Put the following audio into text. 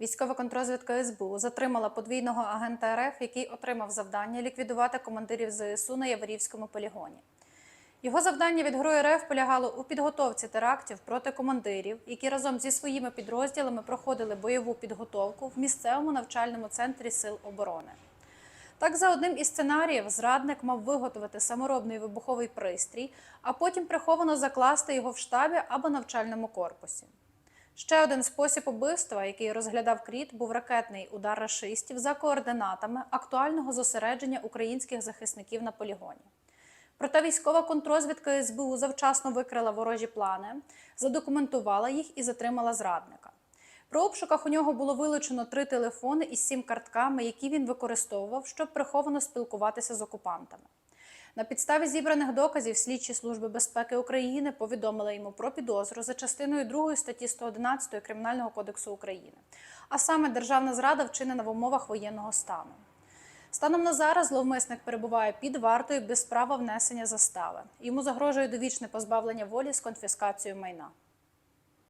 Військова контрозвідка СБУ затримала подвійного агента РФ, який отримав завдання ліквідувати командирів ЗСУ на Яворівському полігоні. Його завдання від Героя РФ полягало у підготовці терактів проти командирів, які разом зі своїми підрозділами проходили бойову підготовку в місцевому навчальному центрі Сил оборони. Так, за одним із сценаріїв, зрадник мав виготовити саморобний вибуховий пристрій, а потім приховано закласти його в штабі або навчальному корпусі. Ще один спосіб убивства, який розглядав Кріт, був ракетний удар рашистів за координатами актуального зосередження українських захисників на полігоні. Проте військова контрозвідка СБУ завчасно викрила ворожі плани, задокументувала їх і затримала зрадника. При обшуках у нього було вилучено три телефони із сім картками, які він використовував, щоб приховано спілкуватися з окупантами. На підставі зібраних доказів слідчі служби безпеки України повідомили йому про підозру за частиною 2 статті 111 Кримінального кодексу України, а саме державна зрада вчинена в умовах воєнного стану. Станом на зараз зловмисник перебуває під вартою без права внесення застави. Йому загрожує довічне позбавлення волі з конфіскацією майна.